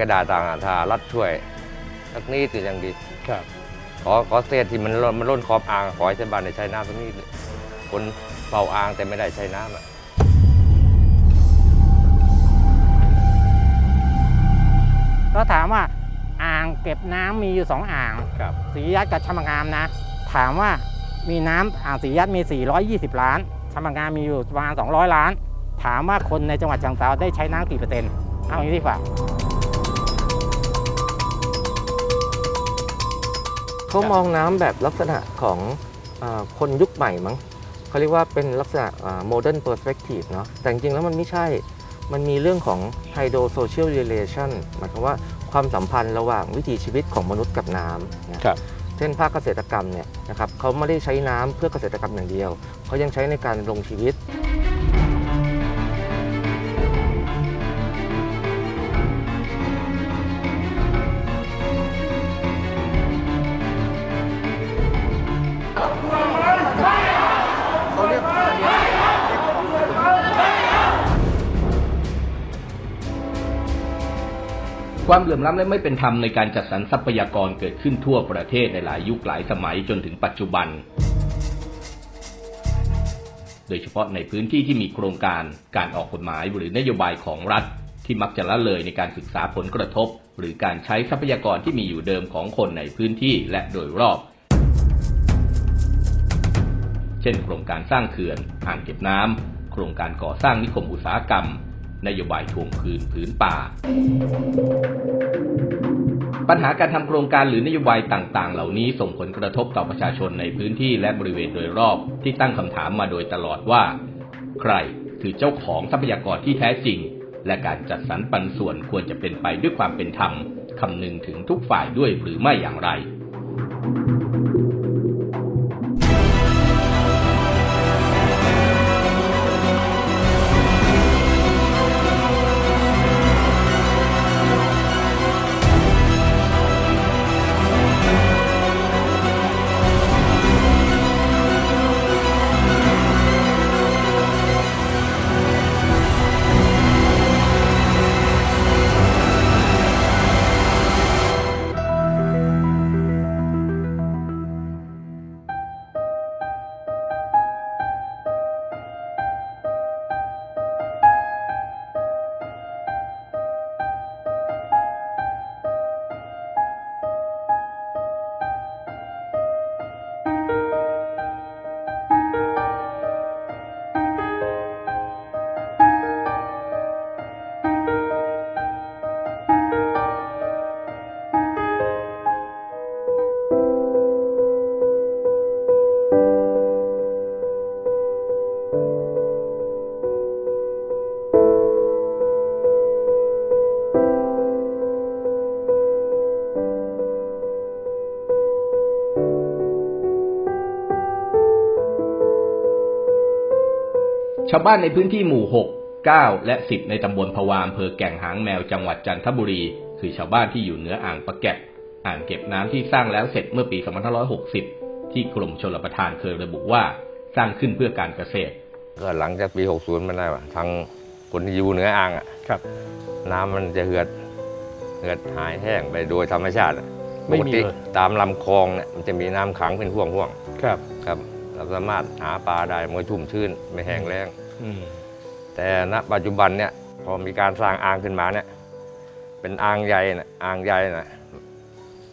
ก็ได้ต่างหากถ้ารัฐช่วยสักนิดก็ยังดีครับ ขอขอเศษที่มันล้นมันล้นขอบอ่างขอให้ชาวบ้านได้ใช้น้ำสักนิดคนเป่าอ่างแต่ไม่ได้ใช้น้ำอะก็ถามว่าอ่างเก็บน้ำมีอยู่สองอ่างครับ ศรียัดกับชมงามนะ ถามว่ามีน้ำอ่างศรียัดมี 420 ล้านชมงามมีอยู่ประมาณ 200 ล้าน ถามว่าคนในจังหวัดเชียงรายได้ใช้น้ำกี่เปอร์เซ็นต์เอาอย่างนี้ดีกว่า เขามองน้ำแบบลักษณะของอาคนยุคใหม่มั้งเขาเรียกว่าเป็นลักษณะโมเดิร์นเ r อร์สเปกทีฟเนาะแต่จริงๆแล้วมันไม่ใช่ มันมีเรื่องของไฮโดรโซเชียลเรเลชันหมายความว่าความสัมพันธ์ระหว่างวิถีชีวิตของมนุษย์กับน้ำนะครับ เช่นภาคเกษตรกรรมเนี่ยนะครับเขาไม่ได้ใช้น้ำเพื่อเกษตรกรรมอย่างเดียวเขายังใช้ในการดำรงชีวิต ความเหลื่อมล้ำและไม่เป็นธรรมในการจัดสรรทรัพยากรเกิดขึ้นทั่วประเทศในหลายยุคหลายสมัยจนถึงปัจจุบัน โดยเฉพาะในพื้นที่ที่มีโครงการการออกกฎหมายหรือนโยบายของรัฐ ที่มักจะละเลยในการศึกษาผลกระทบ หรือการใช้ทรัพยากรที่มีอยู่เดิมของคนในพื้นที่และโดยรอบ เช่น โครงการสร้างเขื่อนอ่างเก็บน้ำโครงการก่อสร้างนิคมอุตสาหกรรม นโยบายทวงคืนผืนป่า ปัญหาการทำโครงการหรือนโยบายต่างๆ เหล่านี้ส่งผลกระทบต่อประชาชนในพื้นที่และบริเวณโดยรอบที่ตั้งคำถามมาโดยตลอดว่า ใครคือเจ้าของทรัพยากรที่แท้จริง และการจัดสรรปันส่วนควรจะเป็นไปด้วยความเป็นธรรมคำนึงถึงทุกฝ่ายด้วยหรือไม่อย่างไรชาวบ้านในพื้นที่หมู่ 6 9 และ 10 ในตำบลพะวามอำเภอแก่งหางแมวจังหวัดจันทบุรี คือชาวบ้านที่อยู่เหนืออ่างปะแกะอ่างเก็บน้ำที่สร้างแล้วเสร็จเมื่อปี 2560 ที่กรมชลประทานเคยระบุว่าสร้างขึ้นเพื่อการเกษตร ก็หลังจากปี 60 มันได้ว่าทางคนที่อยู่เหนืออ่างอะครับ น้ำมันจะเหือดเหือดหายแห้งไปโดยธรรมชาติอะไม่ปกมีติเลยตามลำคลองเนี่ยมันจะมีน้ำขังเป็นห่วงห่วงครับๆครับเราสามารถหาปลาได้เมื่อชุ่มชื้นไม่แห้งแล้งอืม แต่ณปัจจุบันเนี่ยพอมีการสร้างอ่างขึ้นมาเนี่ย เป็นอ่างใหญ่นะอ่างใหญ่นะ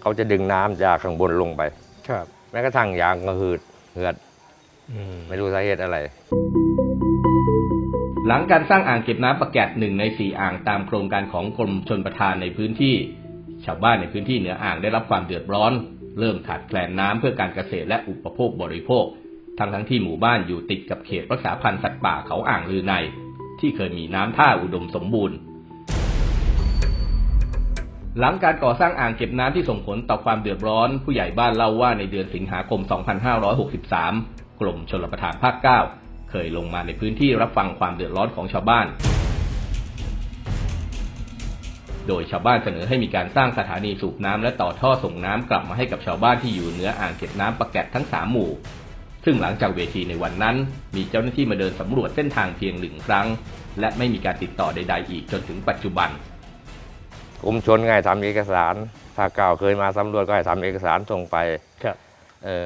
เขาจะดึงน้ำจากข้างบนลงไป ครับแม้กระทั่งยางก็หืดเหือดอืมไม่รู้สาเหตุอะไร หลังการสร้างอ่างเก็บน้ำประแกะหนึ่งในสี่อ่างตามโครงการของกรมชนประทานในพื้นที่ ชาวบ้านในพื้นที่เหนืออ่างได้รับความเดือดร้อน เริ่มขาดแคลนน้ำเพื่อการเกษตรและอุปโภคบริโภค ทั้งทั้งที่หมู่บ้านอยู่ติดกับเขตรักษาพันธุ์สัตว์ป่าเขาอ่างลือใน ที่เคยมีน้ำท่าอุดมสมบูรณ์ หลังการก่อสร้างอ่างเก็บน้ำที่ส่งผลต่อความเดือดร้อน ผู้ใหญ่บ้านเล่าว่าในเดือนสิงหาคม 2563 กรมชลประทานภาค 9 เคยลงมาในพื้นที่รับฟังความเดือดร้อนของชาวบ้าน โดยชาวบ้านเสนอให้มีการสร้างสถานีสูบน้ำและต่อท่อส่งน้ำกลับมาให้กับชาวบ้านที่อยู่เหนืออ่างเก็บน้ำปะแกะทั้งสามหมู่ ซึ่งหลังจากเวทีในวันนั้น มีเจ้าหน้าที่มาเดินสำรวจเส้นทางเพียงหนึ่งครั้ง และไม่มีการติดต่อใด ๆ อีกจนถึงปัจจุบันกรมชนไงทำเอกสารภาคเก่าเคยมาสำรวจก็ให้ทำเอกสารส่งไปครับเออ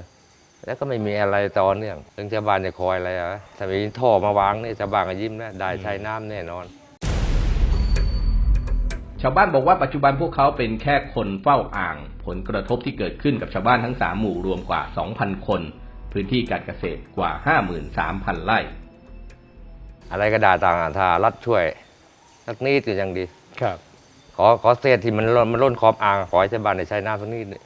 แล้วก็ไม่มีอะไรต่อเนื่องถึงชาวบ้านจะคอยอะไรอะถ้ามีท่อมาวางนี่ชาวบ้านก็ยิ้มนะได้ใช้น้ำแน่นอนชาวบ้านบอกว่าปัจจุบันพวกเขาเป็นแค่คนเฝ้าอ่าง ผลกระทบที่เกิดขึ้นกับชาวบ้านทั้ง3หมู่รวมกว่า 2,000 คน พื้นที่การเกษตรกว่า 53,000 ไร่ อะไรก็ได้ต่างๆถ้ารัฐช่วยสักนิดก็ยังดี ครับ ขอขอเศษที่มันล้นมันล้นขอบอ่างขอให้ชาวบ้านได้ใช้น้ำสักนิดนึง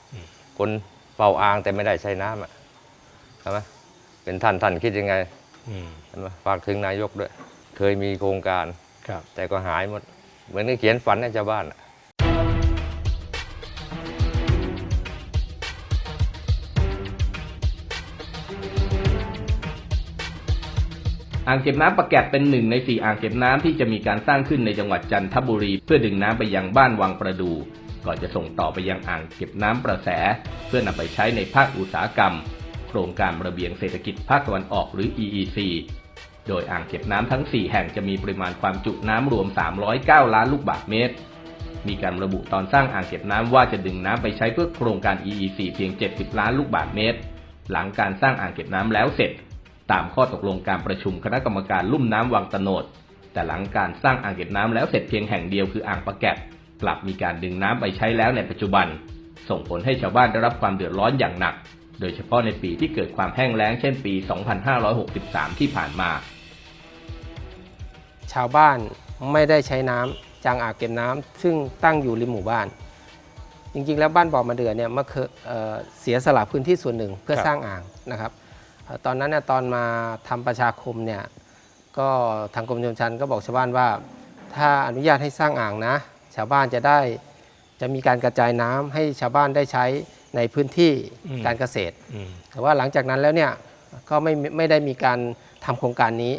คนเฝ้าอ่างแต่ไม่ได้ใช้น้ำอะใช่ไหมเป็นท่านท่านคิดยังไงอืมใช่ไหมฝากถึงนายกด้วย เคยมีโครงการ ครับ แต่ก็หายหมด เหมือนกับเขียนฝันให้ชาวบ้านอะ อ่างเก็บน้ำประแกดเป็นหนึ่งในสี่อ่างเก็บน้ำที่จะมีการสร้างขึ้นในจังหวัดจันทบุรี เพื่อดึงน้ำไปยังบ้านวังประดู ก่อนจะส่งต่อไปยังอ่างเก็บน้ำประแส เพื่อนำไปใช้ในภาคอุตสาหกรรม โครงการระเบียงเศรษฐกิจภาคตะวันออกหรือ EEC โดยอ่างเก็บน้ำทั้ง 4 แห่งจะมีปริมาณความจุน้ำรวม 309 ล้านลูกบาศก์เมตร มีการระบุตอนสร้างอ่างเก็บน้ำว่าจะดึงน้ำไปใช้เพื่อโครงการ EEC เพียง 70 ล้านลูกบาศก์เมตร หลังการสร้างอ่างเก็บน้ำแล้วเสร็จ ตามข้อตกลงการประชุมคณะกรรมการลุ่มน้ำวังตะโนด แต่หลังการสร้างอ่างเก็บน้ำแล้วเสร็จเพียงแห่งเดียวคืออ่างปะแกดกลับมีการดึงน้ำไปใช้แล้วในปัจจุบัน ส่งผลให้ชาวบ้านได้รับความเดือดร้อนอย่างหนัก โดยเฉพาะในปีที่เกิดความแห้งแล้งเช่นปี 2563 ที่ผ่านมา ชาวบ้านไม่ได้ใช้น้ำจากอ่างเก็บน้ำซึ่งตั้งอยู่ริมหมู่บ้าน จริงๆ แล้วบ้านบ่อมะเดือเนี่ยมาเคยเอ่อเสียสละพื้นที่ส่วนหนึ่งเพื่อครับสร้างอ่างนะครับเอ่อ ตอนนั้นเนี่ยตอนมาทำประชาคมเนี่ยก็ทางกรมชลประทานก็บอกชาวบ้านว่า ถ้าอนุญาตให้สร้างอ่างนะ ชาวบ้านจะได้จะมีการกระจายน้ำให้ชาวบ้านได้ใช้ในพื้นที่การเกษตรอืมแต่ว่าหลังจากนั้นแล้วเนี่ยก็ไม่ไม่ได้มีการทำโครงการนี้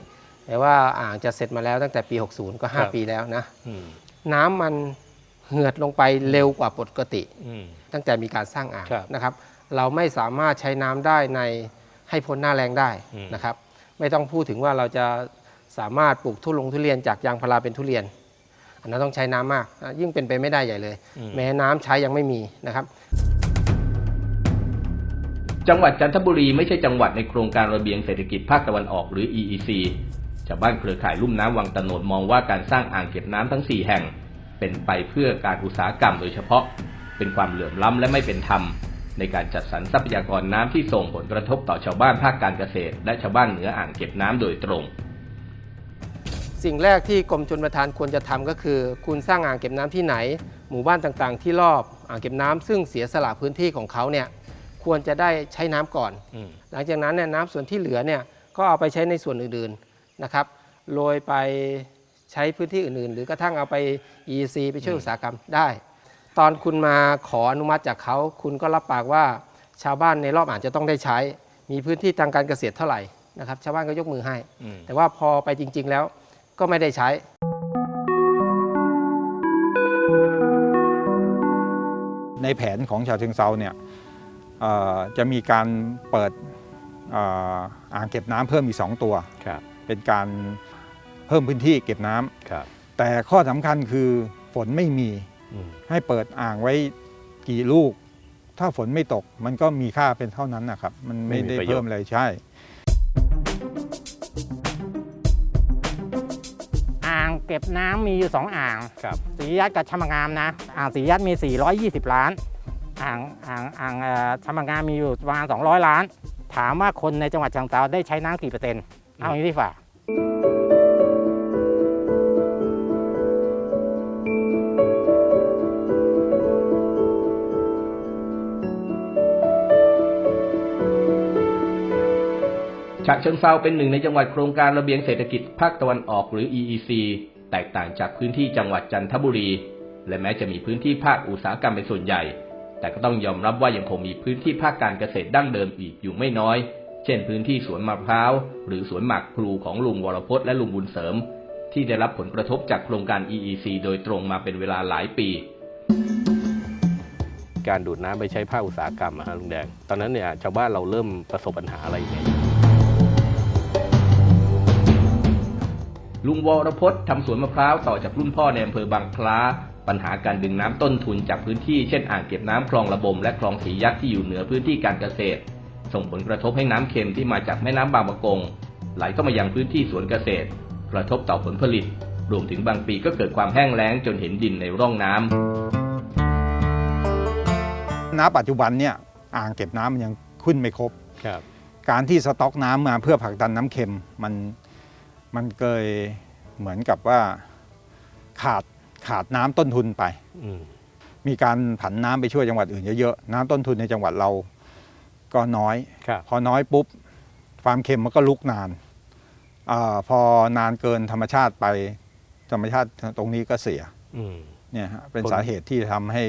แต่ว่าอ่างจะเสร็จมาแล้วตั้งแต่ปี 60 ก็ครับ5ปีแล้วนะอืมน้ำมันเหือดลงไปเร็วกว่าปกติอืมตั้งแต่มีการสร้างอ่างครับนะครับ เราไม่สามารถใช้น้ำได้ใน ให้พ้นหน้าแรงได้อืมนะครับ ไม่ต้องพูดถึงว่าเราจะสามารถปลูกทุลงทุเรียนจากยางพาราเป็นทุเรียน อันนั้นต้องใช้น้ำมากนะยิ่งเป็นไปไม่ได้ใหญ่เลยอืมแม้น้ำใช้ยังไม่มีนะครับ จังหวัดจันทบุรีไม่ใช่จังหวัดในโครงการระเบียงเศรษฐกิจภาคตะวันออกหรือ EEC ชาวบ้านเครือข่ายลุ่มน้ำวังตะโนดมองว่าการสร้างอ่างเก็บน้ำทั้ง 4 แห่ง เป็นไปเพื่อการอุตสาหกรรมโดยเฉพาะ เป็นความเหลื่อมล้ำและไม่เป็นธรรม ในการจัดสรรทรัพยากรน้ำที่ส่งผลกระทบต่อชาวบ้านภาคการเกษตร และชาวบ้านเหนืออ่างเก็บน้ำโดยตรง สิ่งแรกที่กรมชลประทานควรจะทำก็คือ คุณสร้างอ่างเก็บน้ำที่ไหน หมู่บ้านต่างๆ ที่รอบอ่างเก็บน้ำซึ่งเสียสละพื้นที่ของเขาเนี่ยควรจะได้ใช้น้ำก่อนอหลังจากนั้นเนี่ยน้ำส่วนที่เหลือเนี่ยก็เอาไปใช้ในส่วนอื่นๆนะครับโรยไปใช้พื้นที่อื่นๆ หรือกระทั่งเอาไป EC ไปช่วยอุตสาหกรรมได้ ตอนคุณมาขออนุมัติจากเขาคุณก็รับปากว่าชาวบ้านในรอบอ่างจะต้องได้ใช้ มีพื้นที่ทางการเกษตรเท่าไหร่นะครับ ชาวบ้านก็ยกมือให้ อืม แต่ว่าพอไปจริง ๆ แล้วก็ไม่ได้ใช้ ในแผนของชาวเชิงเซาเนี่ยเอ่อจะมีการเปิดเอ่ออ่างเก็บน้ำเพิ่มอีก 2 ตัว ครับ เป็นการเพิ่มพื้นที่เก็บน้ำครับ แต่ข้อสำคัญคือฝนไม่มีอืม ให้เปิดอ่างไว้กี่ลูก ถ้าฝนไม่ตก มันก็มีค่าเป็นเท่านั้นนะครับ มันไม่ไม่มีได้ประโยชน์ เพิ่มเลยใช่ อ่างเก็บน้ำมีอยู่ 2 อ่างครับศรียัดกับชมงามนะ อ่างศรียัดมี 420 ล้าน อ่างอ่างอ่างเอ่อชมงามมีอยู่ประมาณ 200 ล้าน ถามว่าคนในจังหวัดเชียงรายได้ใช้น้ำกี่เปอร์เซ็นต์เอาอย่างนี้ดีกว่าะเชิงเซาเป็นหนึ่งในจังหวัดโครงการระเบียงเศรษฐกิจภาคตะวันออกหรือ EEC แตกต่างจากพื้นที่จังหวัดจันทบุรี และแม้จะมีพื้นที่ภาคอุตสาหกรรมเป็นส่วนใหญ่ แต่ก็ต้องยอมรับว่ายังคงมีพื้นที่ภาคการเกษตรดั้งเดิมอีกอยู่ไม่น้อย เช่น พื้นที่สวนมะพร้าว หรือสวนหมากพลูของลุงวรพจน์และลุงบุญเสริม ที่ได้รับผลกระทบจากโครงการ EEC โดยตรงมาเป็นเวลาหลายปีการดูดน้ำไปใช้ภาคอุตสาหกรรมอะฮะลุงแดง ตอนนั้นเนี่ยชาวบ้านเราเริ่มประสบปัญหาอะไรยังไง ลุงวรพจน์ทำสวนมะพร้าวต่อจากรุ่นพ่อในอำเภอบางคล้าปัญหาการดึงน้ำต้นทุนจากพื้นที่เช่นอ่างเก็บน้ำคลองระบมและคลองสียัดที่อยู่เหนือพื้นที่การเกษตร ส่งผลกระทบให้น้ำเค็มที่มาจากแม่น้ำบางปะกง ไหลเข้ามายังพื้นที่สวนเกษตร กระทบต่อผลผลิต รวมถึงบางปีก็เกิดความแห้งแล้งจนเห็นดินในร่องน้ำณปัจจุบันเนี่ยอ่างเก็บน้ำมันยังขึ้นไม่ครบครับ การที่สต็อกน้ำมาเพื่อผลักดันน้ำเค็มมัน มันเกยเหมือนกับว่าขาดขาดน้ำต้นทุนไปอืมมีการผันน้ำไปช่วยจังหวัดอื่นเยอะๆ น้ำต้นทุนในจังหวัดเราก็น้อย ครับ พอน้อยปุ๊บความเค็มมันก็ลุกนานอาพอนานเกินธรรมชาติไป ธรรมชาติตรงนี้ก็เสียอืม เนี่ยฮะเป็นคนสาเหตุที่ทำให้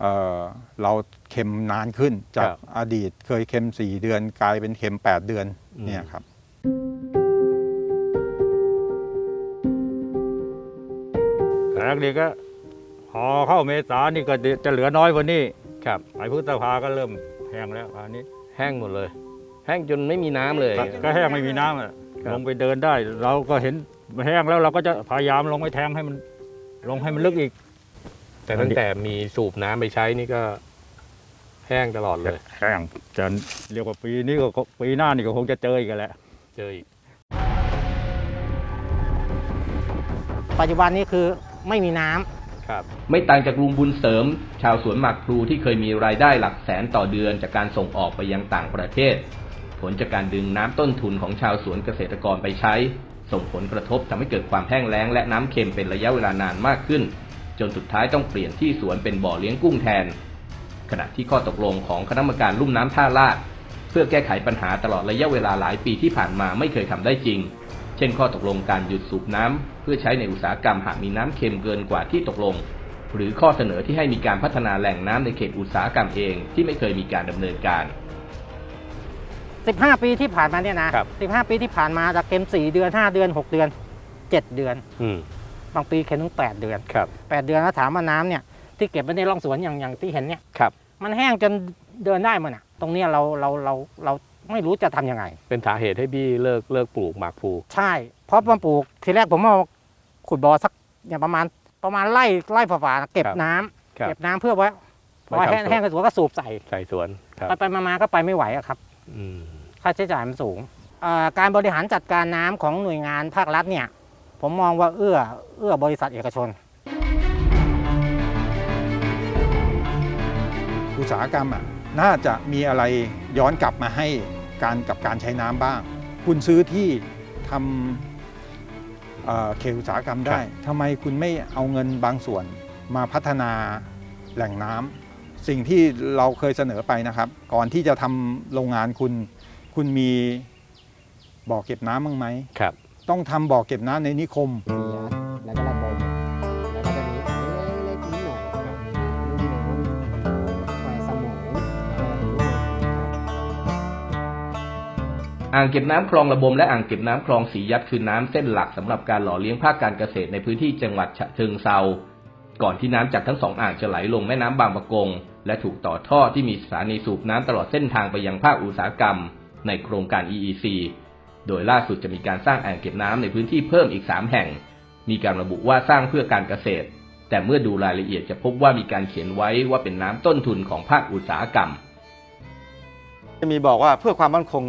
เอ่อเราเค็มนานขึ้น จากครับ อดีตเคยเค็ม 4 เดือนกลายเป็นเค็ม 8 เดือนอืมเนี่ยครับ แขกนี่ก็พอเข้าเมษานี่ก็จะเหลือน้อยกว่านี้ครับไอ้พฤษภาก็เริ่มแห้งแล้วอันนี้ แห้งหมดเลย แห้งจนไม่มีน้ำเลยก็ก็แห้งไม่มีน้ำอะครับลงไปเดินได้ เราก็เห็นแห้งแล้วเราก็จะพยายามลงไปแทงให้มัน ลงให้มันลึกอีก แต่ตั้งแต่มีสูบน้ำไปใช้นี่ก็ แห้งตลอดเลย แห้งจะเรียกว่าปีนี้ก็ปีหน้านี่ก็คงจะเจออีกแหละเจออีกปัจจุบันนี้คือ ไม่มีน้ำ ครับ ไม่ต่างจากลุงบุญเสริม ชาวสวนหมากพลูที่เคยมีรายได้หลักแสนต่อเดือนจากการส่งออกไปยังต่างประเทศ ผลจากการดึงน้ำต้นทุนของชาวสวนเกษตรกรไปใช้ ส่งผลกระทบทำให้เกิดความแห้งแล้งและน้ำเค็มเป็นระยะเวลานานมากขึ้น จนสุดท้ายต้องเปลี่ยนที่สวนเป็นบ่อเลี้ยงกุ้งแทน ขณะที่ข้อตกลงของคณะกรรมการลุ่มน้ำท่าลาดเพื่อแก้ไขปัญหาตลอดระยะเวลาหลายปีที่ผ่านมาไม่เคยทำได้จริง เช่นข้อตกลงการหยุดสูบน้ำเพื่อใช้ในอุตสาหกรรมหากมีน้ำเค็มเกินกว่าที่ตกลง หรือข้อเสนอที่ให้มีการพัฒนาแหล่งน้ำในเขตอุตสาหกรรมเองที่ไม่เคยมีการดำเนินการ 15 ปีที่ผ่านมาเนี่ยนะครับ15 ปีที่ผ่านมาจะเค็ม 4 เดือน 5 เดือน 6 เดือน 7 เดือนอืมบางปีเค็มถึง 8 เดือนครับ8เดือนแล้วถามว่าน้ำเนี่ยที่เก็บไว้ในร่องสวนอย่างอย่างที่เห็นเนี่ยครับมันแห้งจนเดินได้มันอะ ตรงเนี้ยเราเราเราเรา ไม่รู้จะทำยังไง เป็นสาเหตุให้พี่เลิกเลิกปลูกหมากพลูใช่ เพราะมาปลูกทีแรกผมเอาขุดบ่อสักอย่างประมาณประมาณไร่ไร่ฝ่าๆเก็บน้ำครับ เก็บน้ำเพื่อไว้พไว้อทำแห้งสวน แห้งกระสวนก็สูบใส่ใส่สวนครับไปไปมาๆก็ไปไม่ไหวอะครับ อืมค่าใช้จ่ายมันสูงอ่าการบริหารจัดการน้ำของหน่วยงานภาครัฐเนี่ย ผมมองว่าเอื้อเอื้อบริษัทเอกชน อุตสาหกรรมอะน่าจะมีอะไรย้อนกลับมาให้ การกับการใช้น้ำบ้าง คุณซื้อที่ทำเอ่อเขตอุตสาหกรรมได้ทำไมคุณไม่เอาเงินบางส่วนมาพัฒนาแหล่งน้ำสิ่งที่เราเคยเสนอไปนะครับ ก่อนที่จะทำโรงงานคุณ คุณมีบ่อเก็บน้ำบ้างไหมครับ ต้องทำบ่อเก็บน้ำในนิคม อ่างเก็บน้ำคลองระบมและอ่างเก็บน้ำคลองสียัดคือน้ำเส้นหลักสำหรับการหล่อเลี้ยงภาคการเกษตรในพื้นที่จังหวัดฉะเชิงเซาก่อนที่น้ำจากทั้งสองอ่างจะไหลลงแม่น้ำบางปะกง และถูกต่อท่อที่มีสถานีสูบน้ำตลอดเส้นทางไปยังภาคอุตสาหกรรม ในโครงการ EEC โดยล่าสุดจะมีการสร้างอ่างเก็บน้ำในพื้นที่เพิ่มอีก 3 แห่ง มีการระบุว่าสร้างเพื่อการเกษตร แต่เมื่อดูรายละเอียดจะพบว่ามีการเขียนไว้ว่าเป็นน้ำต้นทุนของภาคอุตสาหกรรม จะมีบอกว่าเพื่อความมั่นคง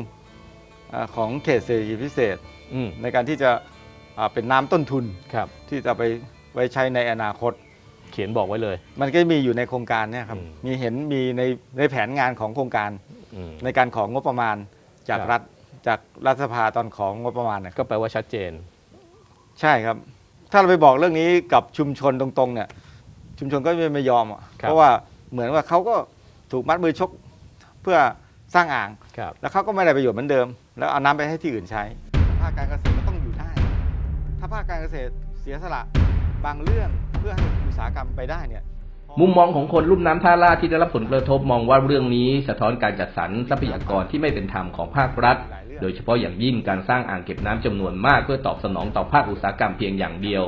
ของเขตเศรษฐกิจพิเศษอืมในการที่จะอ่าเป็นน้ำต้นทุนครับที่จะไปไว้ใช้ในอนาคต เขียนบอกไว้เลย มันก็มีอยู่ในโครงการเนี่ยครับอืมมีเห็นมีในในแผนงานของโครงการอืมในการของงบประมาณจากครับรัฐจากรัฐสภาตอนของงบประมาณนะคก็รับแปลว่าชัดเจน ใช่ครับ ถ้าเราไปบอกเรื่องนี้กับชุมชนตรงๆเนี่ย ชุมชนก็ไม่ยอมอะครับเพราะว่าเหมือนว่าเขาก็ถูกมัดมือชกเพื่อ สร้างอ่าง ครับ แล้วเขาก็ไม่ได้ประโยชน์เหมือนเดิม แล้วเอาน้ำไปให้ที่อื่นใช้ ภาคการเกษตรก็ต้องอยู่ได้ ถ้าภาคการเกษตรเสียสละบางเรื่องเพื่อให้อุตสาหกรรมไปได้เนี่ย มุมมองของคนลุ่มน้ำท่าลาดที่ได้รับผลกระทบมองว่าเรื่องนี้สะท้อนการจัดสรรทรัพยากรที่ไม่เป็นธรรมของภาครัฐ โดยเฉพาะอย่างยิ่งการสร้างอ่างเก็บน้ำจำนวนมากเพื่อตอบสนองต่อภาคอุตสาหกรรมเพียงอย่างเดียว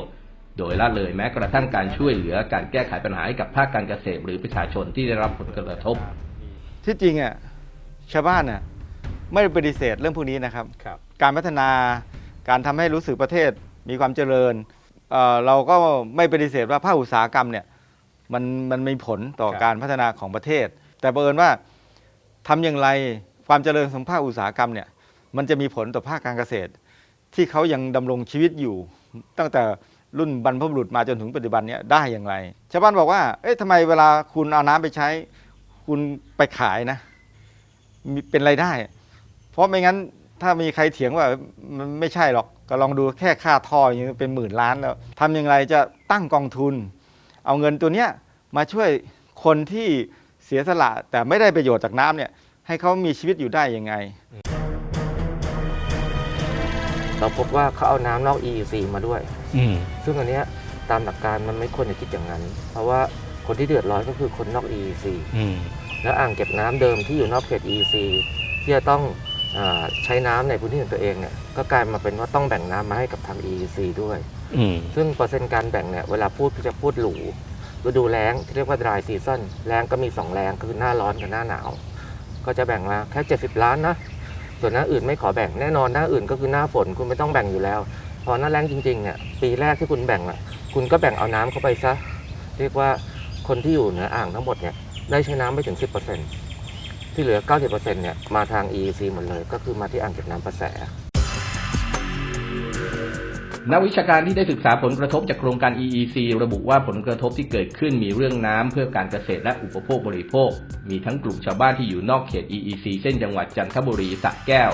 โดยละเลยแม้กระทั่งการช่วยเหลือการแก้ไขปัญหาให้กับภาคการเกษตรหรือประชาชนที่ได้รับผลกระทบ ที่จริงอะ ชาวบ้านน่ะไม่ได้ปฏิเสธเรื่องพวกนี้นะครับ ครับ การพัฒนาการทำให้รู้สึกประเทศมีความเจริญเอ่อเราก็ไม่ปฏิเสธว่าภาคอุตสาหกรรมเนี่ยมันมันมีผลต่อครับ การพัฒนาของประเทศ แต่บังเอิญว่าทำอย่างไรความเจริญของภาคอุตสาหกรรมเนี่ยมันจะมีผลต่อภาคการเกษตร ที่เขายังดำรงชีวิตอยู่ ตั้งแต่รุ่นบรรพบุรุษมาจนถึงปัจจุบันเนี้ได้อย่างไรชาวบ้านบอกว่าเอ๊ะทำไมเวลาคุณเอาน้ำไปใช้ คุณไปขายนะ มีเป็นไรายได้ เพราะไม่งั้นถ้ามีใครเถียงว่ามันไม่ใช่หรอกก็ลองดูแค่ค่าท่ออย่างนี้เป็นหมื่นล้านแล้วทำอย่างไรจะตั้งกองทุน เอาเงินตัวเนี้ยมาช่วยคนที่เสียสละ แต่ไม่ได้ประโยชน์จากน้ำเนี่ยให้เขามีชีวิตอยู่ได้ยังไง เราพบว่าเขาเอาน้ำนอก EEC มาด้วย อืม ซึ่งอันเนี้ยตามหลักการมันไม่ควรจะคิดอย่างนั้น เพราะว่าคนที่เดือดร้อนก็คือคนนอก EEC อืม แล้วอ่างเก็บน้ำเดิมที่อยู่นอกเขต EEC ที่จะต้องอาใช้น้ำในพื้นที่ของตัวเองเนี่ยก็กลายมาเป็นว่าต้องแบ่งน้ำมาให้กับทาง EEC ด้วยอืมซึ่งเปอร์เซ็นต์การแบ่งเนี่ยเวลาพูดก็จะพูดหรูฤดูแล้งที่เรียกว่า dry season แล้งก็มี 2 แล้งคือหน้าร้อนกับหน้าหนาว ก็จะแบ่งมาแค่ 70 ล้านนะส่วนหน้าอื่นไม่ขอแบ่งแน่นอนหน้าอื่นก็คือหน้าฝนคุณไม่ต้องแบ่งอยู่แล้ว พอหน้าแล้งจริงๆเนี่ยปีแรกที่คุณแบ่งอะคุณก็แบ่งเอาน้ำเข้าไปซะ เรียกว่าคนที่อยู่เหนืออ่างทั้งหมดเนี่ย ได้ใช้น้ำไม่ถึง 10%ที่เหลือ 90%เนี่ยมาทาง EEC หมดเลย ก็คือมาที่อ่างเก็บน้ำประแสนักวิชาการที่ได้ศึกษาผลกระทบจากโครงการ EEC ระบุว่าผลกระทบที่เกิดขึ้นมีเรื่องน้ำเพื่อการเกษตรและอุปโภคบริโภค มีทั้งกลุ่มชาวบ้านที่อยู่นอกเขต EEC เช่นจังหวัดจันทบุรีสระแก้ว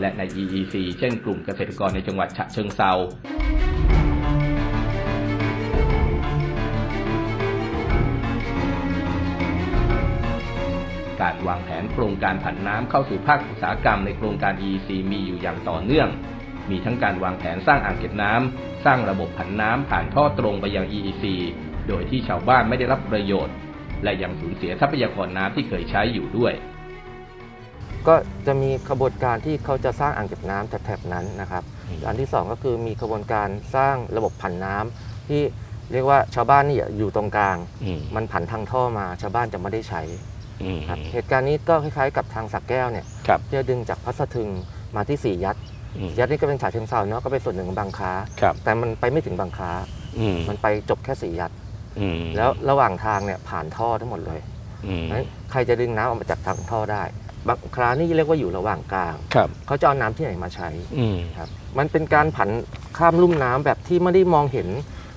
และใน EEC เช่นกลุ่มเกษตรกรในจังหวัดฉะเชิงเซา การวางแผนโครงการผันน้ำเข้าสู่ภาคอุตสาหกรรมในโครงการ EEC มีอยู่อย่างต่อเนื่อง มีทั้งการวางแผนสร้างอ่างเก็บน้ำ สร้างระบบผันน้ำผ่านท่อตรงไปยัง EEC โดยที่ชาวบ้านไม่ได้รับประโยชน์ และยังสูญเสียทรัพยากรน้ำที่เคยใช้อยู่ด้วย ก็จะมีขบวนการที่เขาจะสร้างอ่างเก็บน้ำแถบๆนั้นนะครับ อันที่สองก็คือมีขบวนการสร้างระบบผันน้ำที่เรียกว่าชาวบ้านนี่อยู่ตรงกลางอืมมันผันทางท่อมาชาวบ้านจะไม่ได้ใช้ อืมครับเหตุการณ์นี้ก็คล้ายๆกับทางสักแก้วเนี่ยครับ ที่จะดึงจากพัสถึงมาที่สี่ยัดอืมยัดนี่ก็เป็นฉาเชิงเซาเนาะก็เป็นส่วนหนึ่งของบางค้าครับแต่มันไปไม่ถึงบางค้าอืมมันไปจบแค่สี่ยัด อืมแล้วระหว่างทางเนี่ยผ่านท่อทั้งหมดเลยอืมนั้นใครจะดึงน้ำออกมาจากทางท่อได้บางครั้งนี่เรียกว่าอยู่ระหว่างกลางครับเขาจะเอาน้ำที่ไหนมาใช้ อืม ครับมันเป็นการผันข้ามลุ่มน้ำแบบที่ไม่ได้มองเห็น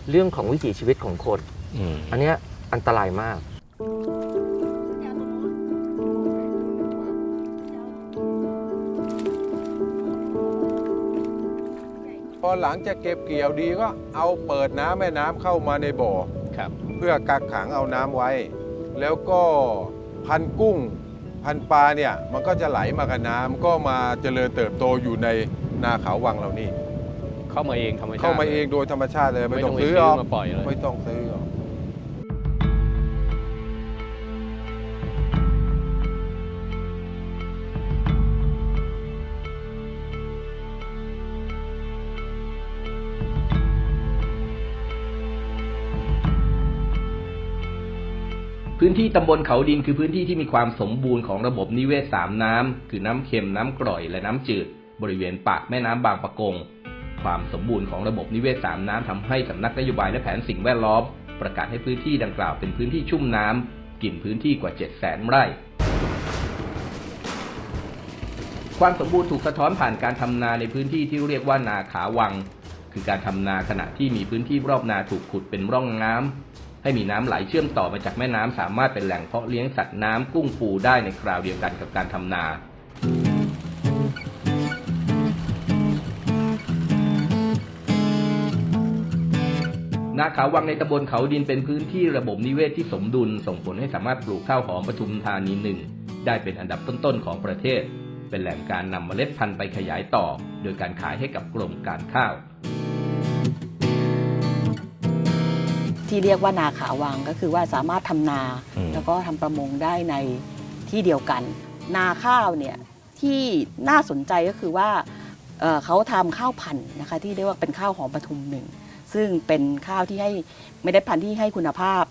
เรื่องของวิถีชีวิตของคน อืม อันเนี้ยอันตรายมาก พอหลังจากเก็บเกี่ยวดีก็เอาเปิดน้ำแม่น้ำเข้ามาในบ่อ ครับ เพื่อกักขังเอาน้ำไว้ แล้วก็พันธุ์กุ้ง พันธุ์ปลาเนี่ยมันก็จะไหลมากับน้ำก็มาเจริญเติบโตอยู่ในนาเขาวังเรานี่เข้ามาเองธรรมชาติเข้ามาเองโดยธรรมชาติเลยไม่ต้องซื้อไปหรอกมาปล่อยเลยไม่ต้องซื้อหรอก พื้นที่ตำบลเขาดินคือพื้นที่ที่มีความสมบูรณ์ของระบบนิเวศสามน้ำ คือน้ำเค็มน้ำกร่อยและน้ำจืด บริเวณปากแม่น้ำบางปะกง ความสมบูรณ์ของระบบนิเวศสามน้ำทำให้สำนักนโยบายและแผนสิ่งแวดล้อม ประกาศให้พื้นที่ดังกล่าวเป็นพื้นที่ชุ่มน้ำกินพื้นที่กว่า 7 0 0 0 0 0ไร่ความสมบูรณ์ถูกสะท้อนผ่านการทำนาในพื้นที่ที่เรียกว่านาขาวัง คือการทำนาขณะที่มีพื้นที่รอบนาถูกขุดเป็นร่องน้ำ ให้มีน้ำไหลเชื่อมต่อมาจากแม่น้ำสามารถเป็นแหล่งเพาะเลี้ยงสัตว์น้ำกุ้งปูได้ในคราวเดียวกันกับการทำนานาขาวังในตำบลเขาดินเป็นพื้นที่ระบบนิเวศที่สมดุล ส่งผลให้สามารถปลูกข้าวหอมปทุมธานีหนึ่งได้เป็นอันดับต้นๆของประเทศ เป็นแหล่งการนำเมล็ดพันธุ์ไปขยายต่อ โดยการขายให้กับกรมการข้าว ที่เรียกว่านาขาวังก็คือว่าสามารถทำนาอืมแล้วก็ทำประมงได้ในที่เดียวกัน นาข้าวเนี่ยที่น่าสนใจก็คือว่าเอ่อเขาทำข้าวพันธุ์นะคะที่เรียกว่าเป็นข้าวหอมปทุมหนึ่งซึ่งเป็นข้าวที่ให้ไม่ได้พันธุ์ที่ให้คุณภาพ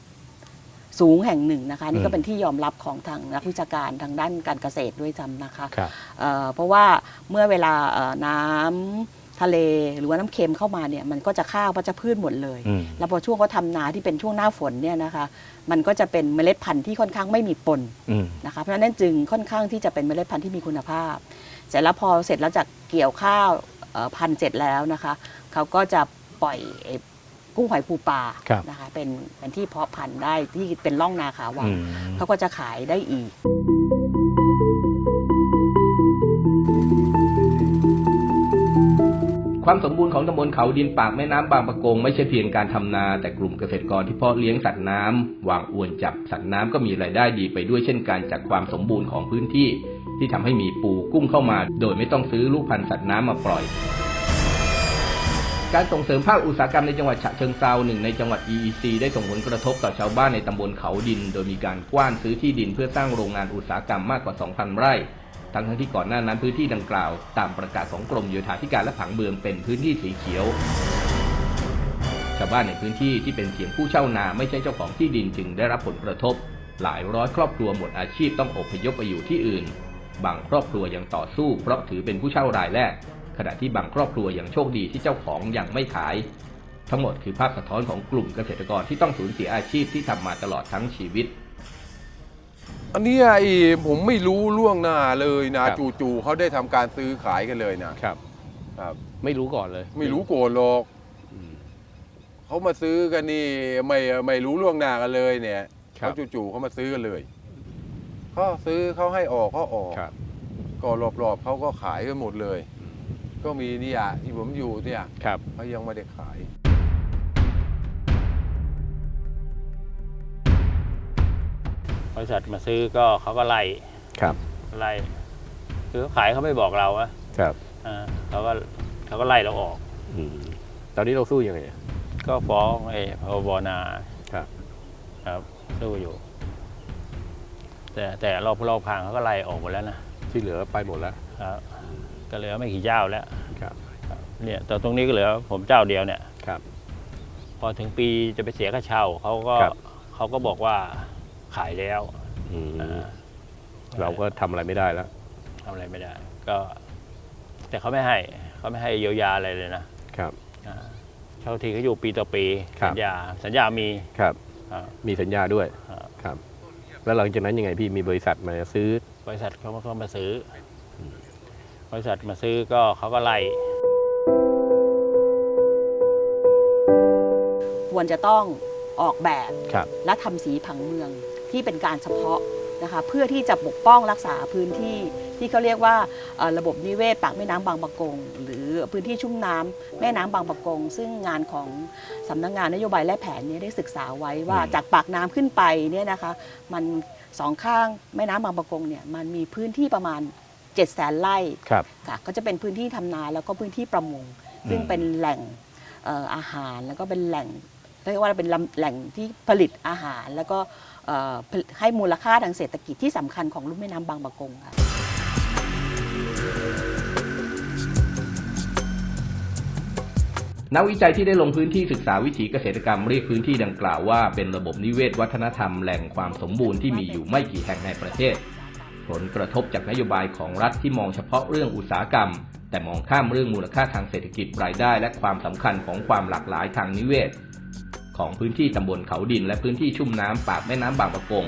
สูงแห่งหนึ่งนะคะนี่ก็เป็นที่ยอมรับของทางนักวิชาการทางด้านการเกษตรด้วยจำนะคะครับเอ่อเพราะว่าเมื่อเวลาเอ่อน้ำ ทะเลหรือว่าน้ำเค็มเข้ามาเนี่ยมันก็จะฆ่าวัชพืชหมดเลยอืมแล้วพอช่วงเขาทำนาที่เป็นช่วงหน้าฝนเนี่ยนะคะมันก็จะเป็นเมล็ดพันธุ์ที่ค่อนข้างไม่มีปนอืมนะคะเพราะฉะนั้นจึงค่อนข้างที่จะเป็นเมล็ดพันธุ์ที่มีคุณภาพ เสร็จแล้วพอเสร็จแล้วจากเกี่ยวข้าวเอ่อพันธุ์เสร็จแล้วนะคะเขาก็จะปล่อยไอ้กุ้งหอยปูปลาครับนะคะเป็นเป็นที่เพาะพันธุ์ได้ที่เป็นร่องนาขาวังอืมเขาก็จะขายได้อีก ความสมบูรณ์ของตำบลเขาดินปากแม่น้ำบางปะกงไม่ใช่เพียงการทำนา แต่กลุ่มเกษตรกรที่เพาะเลี้ยงสัตว์น้ำวางอวนจับสัตว์น้ำก็มีรายได้ดีไปด้วยเช่นกันจากความสมบูรณ์ของพื้นที่ ที่ทำให้มีปูกุ้งเข้ามา โดยไม่ต้องซื้อลูกพันธุ์สัตว์น้ำมาปล่อย การส่งเสริมภาคอุตสาหกรรมในจังหวัดฉะเชิงเซาหนึ่งในจังหวัด EEC ได้ส่งผลกระทบต่อชาวบ้านในตำบลเขาดิน โดยมีการกว้านซื้อที่ดินเพื่อสร้างโรงงานอุตสาหกรรมมากกว่า 2,000 ไร่ ทั้งทั้งที่ก่อนหน้านั้นพื้นที่ดังกล่าวตามประกาศของกรมโยธาธิการและผังเมืองเป็นพื้นที่สีเขียวชาวบ้านในพื้นที่ที่เป็นเพียงผู้เช่านาไม่ใช่เจ้าของที่ดินจึงได้รับผลกระทบ หลายร้อยครอบครัวหมดอาชีพต้องอพยพไปอยู่ที่อื่น บางครอบครัวยังต่อสู้เพราะถือเป็นผู้เช่ารายแรก ขณะที่บางครอบครัวยังโชคดีที่เจ้าของยังไม่ขาย ทั้งหมดคือภาพสะท้อนของกลุ่มเกษตรกรที่ต้องสูญเสียอาชีพที่ทำมาตลอดทั้งชีวิต อันเนี้ยไอ้ผมไม่รู้ล่วงหน้าเลยนะ ครับ จู่ๆเขาได้ทำการซื้อขายกันเลยนะครับ ครับ ไม่รู้ก่อนเลยไม่รู้โกรธหรอกอืม เขามาซื้อกันนี่ไม่ไม่รู้ล่วงหน้ากันเลยเนี่ยครับ เขาจู่ๆเขามาซื้อกันเลยเขาซื้อเขาให้ออกเขาออก ครับ ก็รอบๆเขาก็ขายกันหมดเลยก็มีเนี่ยที่ผมอยู่เนี่ยครับ เขายังไม่ได้ขาย ริษัทมาซื้อก็เขาก็ไล่ครับไล่คือเขาขายเขาไม่บอกเราอะครับอ่าเขาก็เขาก็ไล่เราออก อืมตอนนี้เราสู้ยังไงก็ฟ้องไอ้พบนาครับ ครับสู้อยู่ แต่แต่รอบรอบพางเขาก็ไล่ออกหมดแล้วนะที่เหลือไปหมดแล้ว ครับ ก็เหลือไม่กี่เจ้าแล้วครับเนี่ยแต่ตรงนี้ก็เหลือผมเจ้าเดียวเนี่ย ครับ พอถึงปีจะไปเสียค่าเช่าเขาก็ครับ เขาก็บอกว่า ขายแล้วอืมอ่าเราก็ทำอะไรไม่ได้แล้ว ทำอะไรไม่ได้ ก็ แต่เขาไม่ให้เขาไม่ให้เยียวยาอะไรเลยนะครับ อ่าเช่าทีเขาอยู่ปีต่อปีครับ สัญญาสัญญามีครับ อ่า มีสัญญาด้วยอ่าครับ แล้วหลังจากนั้นยังไงพี่มีบริษัทมาซื้อบริษัทเขาก็มาซื้ออบริษัทมาซื้อก็เขาก็ไล่ควรจะต้องออกแบบครับ และทำสีผังเมือง ที่เป็นการเฉพาะนะคะเพื่อที่จะปกป้องรักษาพื้นที่ที่เขาเรียกว่าเอ่อระบบนิเวศปากแม่น้ำบางปะกง หรือพื้นที่ชุ่มน้ำแม่น้ำบางปะกง ซึ่งงานของสำนักงานนโยบายและแผนเนี้ได้ศึกษาไว้ว่าอืมจากปากน้ำขึ้นไปเนี่ยนะคะมันสองข้างแม่น้ำบางปะกงเนี่ยมันมีพื้นที่ประมาณ7 0 0 0 0 0ไร่ครับค่ะก็จะเป็นพื้นที่ทำนาแล้วก็พื้นที่ประมง ซึ่งอืมเป็นแหล่งเอ่ออาหารแล้วก็เป็นแหล่งเรียกว่าเป็นลำแหล่งที่ผลิตอาหารแล้วก็เอ่อผลิต ให้มูลค่าทางเศรษฐกิจที่สำคัญของลุ่มแม่น้ำบางปะกงค่ะนักวิจัยที่ได้ลงพื้นที่ศึกษาวิถีเกษตรกรรมเรียกพื้นที่ดังกล่าวว่าเป็นระบบนิเวศวัฒนธรรมแหล่งความสมบูรณ์ที่มีอยู่ไม่กี่แห่งในประเทศ ผลกระทบจากนโยบายของรัฐที่มองเฉพาะเรื่องอุตสาหกรรม แต่มองข้ามเรื่องมูลค่าทางเศรษฐกิจรายได้ และความสำคัญของความหลากหลายทางนิเวศ ของพื้นที่ตำบลเขาดิน และพื้นที่ชุ่มน้ำปากแม่น้ำบางปะกง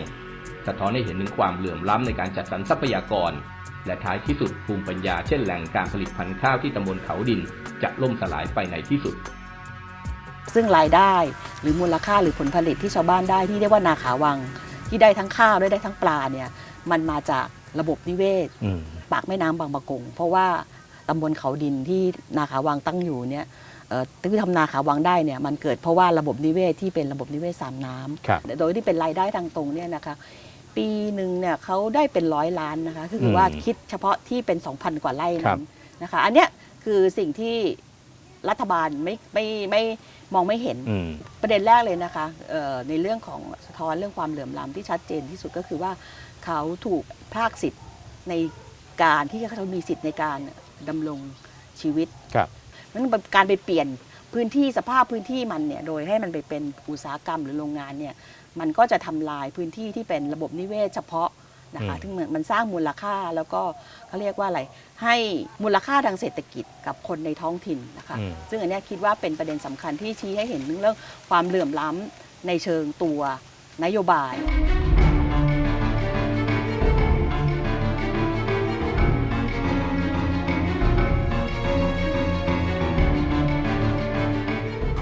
สะท้อนให้เห็นถึงความเหลื่อมล้ำในการจัดสรรทรัพยากร และท้ายที่สุดภูมิปัญญาเช่นแหล่งการผลิตพันธุ์ข้าวที่ตำบลเขาดิน จะล่มสลายไปในที่สุด ซึ่งรายได้หรือมูลค่าหรือผลผลิตที่ชาวบ้านได้ที่เรียกว่านาขาวัง ที่ได้ทั้งข้าวได้ได้ทั้งปลาเนี่ยมันมาจากระบบนิเวศอืมปากแม่น้ำบางปะกง เพราะว่าตำบลเขาดินที่นาขาวังตั้งอยู่เนี่ยเอ่อ ที่ทำนาขาวังได้เนี่ยมันเกิดเพราะว่าระบบนิเวศที่เป็นระบบนิเวศสามน้ำครับโดยที่เป็นรายได้ทางตรงเนี่ยนะคะปีหนึ่งเนี่ยเขาได้เป็นร้อยล้านนะคะคืออืมว่าคิดเฉพาะที่เป็น 2,000 กว่าไร่ครันั้บนนะคะ อันเนี้ยคือสิ่งที่รัฐบาลไม่ไม่ไม่มองไม่เห็นอืมประเด็นแรกเลยนะคะเอ่อในเรื่องของสะท้อนเรื่องความเหลื่อมล้ำที่ชัดเจนที่สุดก็คือว่าเขาถูกพรากสิทธิ์ในการที่เขามีสิทธิ์ในการดำรงชีวิตครับ นั้นการไปเปลี่ยนพื้นที่สภาพพื้นที่มันเนี่ยโดยให้มันไปเป็นอุตสาหกรรมหรือโรงงานเนี่ยมันก็จะทำลายพื้นที่ที่เป็นระบบนิเวศเฉพาะนะคะอืมซึ่งเหมือนมันสร้างมูลค่าแล้วก็เขาเรียกว่าอะไรให้มูลค่าทางเศรษฐกิจกับคนในท้องถิ่นนะคะอืมซึ่งอันเนี้ยคิดว่าเป็นประเด็นสำคัญที่ชี้ให้เห็นถึงเรื่องความเหลื่อมล้ำในเชิงตัวนโยบาย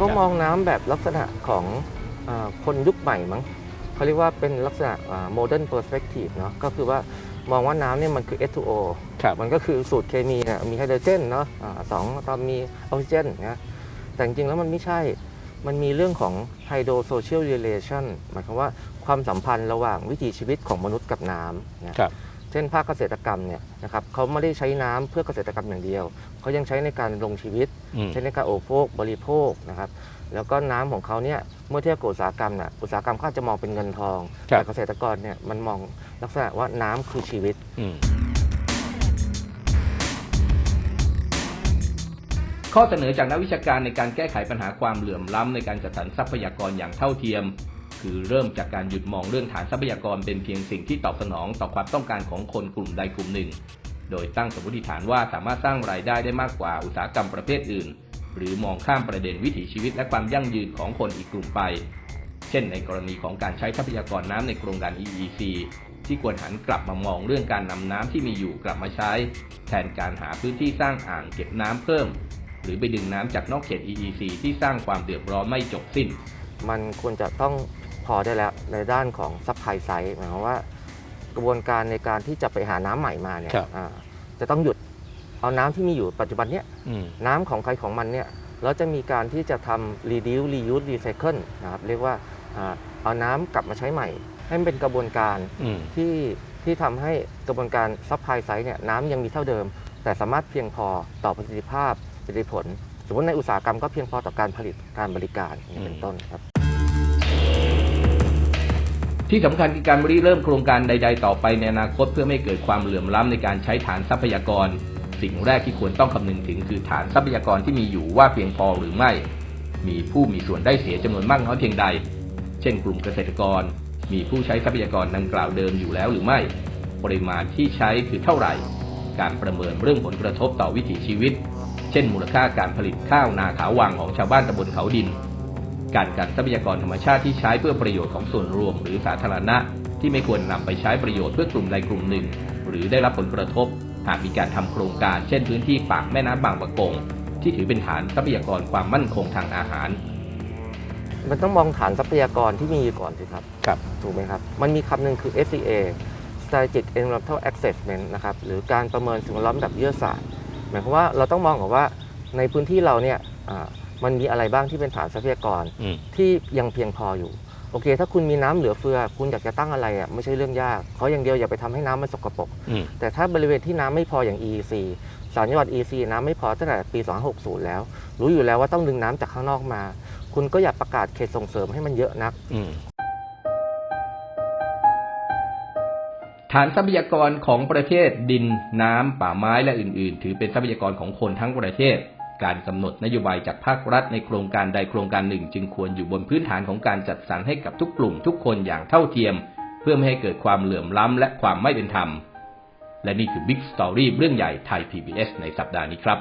เขามองน้ำแบบลักษณะของอาคนยุคใหม่มั้งเขาเรียกว่าเป็นลักษณะโมเดิร์นเ r อร์สเปกทีฟเนาะก็คือว่ามองว่าน้ำเนี่ยมันคือ H2O ครับ มันก็คือสูตรเคมีเนี่ยมีไฮโดรเจนเนาะอ่าสองตอนมีออกซิเจนนะแต่จริงๆแล้วมันไม่ใช่ มันมีเรื่องของไฮโดรโซเชียลเรเลชันหมายความว่าความสัมพันธ์ระหว่างวิถีชีวิตของมนุษย์กับน้ำนะครับ เช่นภาคเกษตรกรรมเนี่ยนะครับเขาไม่ได้ใช้น้ำเพื่อเกษตรกรรมอย่างเดียว เขายังใช้ในการดำรงชีวิต อืม ใช้ในการอุปโภคบริโภคนะครับ แล้วก็น้ำของเขาเนี่ยเมื่อเทียบกับอุตสาหกรรมน่ะอุตสาหกรรมเขาอาจจะมองเป็นเงินทอง ครับ แต่เกษตรกรเนี่ยมันมองลักษณะว่าน้ำคือชีวิต อืม ข้อเสนอจากนักวิชาการในการแก้ไขปัญหาความเหลื่อมล้ำในการจัดสรรทรัพยากรอย่างเท่าเทียม คือเริ่มจากการหยุดมองเรื่องฐานทรัพยากรเป็นเพียงสิ่งที่ตอบสนองต่อความต้องการของคนกลุ่มใดกลุ่มหนึ่ง โดยตั้งสมมติฐานว่าสามารถสร้างรายได้ได้มากกว่าอุตสาหกรรมประเภทอื่น หรือมองข้ามประเด็นวิถีชีวิตและความยั่งยืนของคนอีกกลุ่มไป เช่นในกรณีของการใช้ทรัพยากรน้ำในโครงการ EEC ที่ควรหันกลับมามองเรื่องการนำน้ำที่มีอยู่กลับมาใช้ แทนการหาพื้นที่สร้างอ่างเก็บน้ำเพิ่ม หรือไปดึงน้ำจากนอกเขต EEC ที่สร้างความเดือดร้อนไม่จบสิ้น มันควรจะต้องพอได้แล้วในด้านของซัพพลายไซด์หมายความว่า กระบวนการในการที่จะไปหาน้ำใหม่มาเนี่ยครับ อ่าจะต้องหยุดเอาน้ำที่มีอยู่ปัจจุบันเนี้ยอืม น้ำของใครของมันเนี่ยแล้วจะมีการที่จะทำ reduce reuse recycle นะครับเรียกว่าอ่าเอาน้ำกลับมาใช้ใหม่ ให้มันเป็นกระบวนการ อืม ที่ที่ทำให้กระบวนการซัพพลายไซด์เนี่ยน้ำยังมีเท่าเดิม แต่สามารถเพียงพอต่อประสิทธิภาพประสิทธิผล สมมติในอุตสาหกรรมก็เพียงพอต่อการผลิตการบริการอย่างนี้เป็นต้นครับ ที่สำคัญคือการริเริ่มโครงการใด ๆ ต่อไปในอนาคตเพื่อไม่เกิดความเหลื่อมล้ำในการใช้ฐานทรัพยากร สิ่งแรกที่ควรต้องคำนึงถึงคือฐานทรัพยากรที่มีอยู่ว่าเพียงพอหรือไม่ มีผู้มีส่วนได้เสียจำนวนมากน้อยเพียงใด เช่น กลุ่มเกษตรกร มีผู้ใช้ทรัพยากรดังกล่าวเดิมอยู่แล้วหรือไม่ ปริมาณที่ใช้คือเท่าไหร่ การประเมินเรื่องผลกระทบต่อวิถีชีวิต เช่น มูลค่าการผลิตข้าวนาขาววังของชาวบ้านตำบลเขาดิน การกันทรัพยากรธรรมชาติที่ใช้เพื่อประโยชน์ของส่วนรวมหรือสาธารณะ ที่ไม่ควรนำไปใช้ประโยชน์เพื่อกลุ่มใดกลุ่มหนึ่ง หรือได้รับผลกระทบ หากมีการทำโครงการ เช่นพื้นที่ปากแม่น้ำบางปะกง ที่ถือเป็นฐานทรัพยากรความมั่นคงทางอาหาร มันต้องมองฐานทรัพยากรที่มีอยู่ก่อนสิครับครับถูกไหมครับ มันมีคำหนึ่งคือ SCA Strategic Environmental Assessment นะครับหรือการประเมินสิ่งแวดล้อมแบบยุทธศาสตร์หมายความว่าเราต้องมองก่อนว่าในพื้นที่เราเนี่ยอ่า มันมีอะไรบ้างที่เป็นฐานทรัพยากรอืม ที่ยังเพียงพออยู่ โอเค ถ้าคุณมีน้ำเหลือเฟือ คุณอยากจะตั้งอะไรอะไม่ใช่เรื่องยากขออย่างเดียวอย่าไปทำให้น้ำมันสกปรก อืม แต่ถ้าบริเวณที่น้ำไม่พออย่าง EEC สารจังหวัด EEC น้ำไม่พอตั้งแต่ปี 2560 แล้ว รู้อยู่แล้วว่าต้องดึงน้ำจากข้างนอกมา คุณก็อย่าประกาศเขตส่งเสริมให้มันเยอะนัก อืม ฐานทรัพยากรของประเทศดินน้ำป่าไม้และอื่น ๆ ถือเป็นทรัพยากรของคนทั้งประเทศ การกำหนดนโยบายจากภาครัฐในโครงการใดโครงการหนึ่ง จึงควรอยู่บนพื้นฐานของการจัดสรรให้กับทุกกลุ่มทุกคนอย่างเท่าเทียม เพื่อไม่ให้เกิดความเหลื่อมล้ำและความไม่เป็นธรรม และนี่คือ Big Story เรื่องใหญ่ไทย PBS ในสัปดาห์นี้ครับ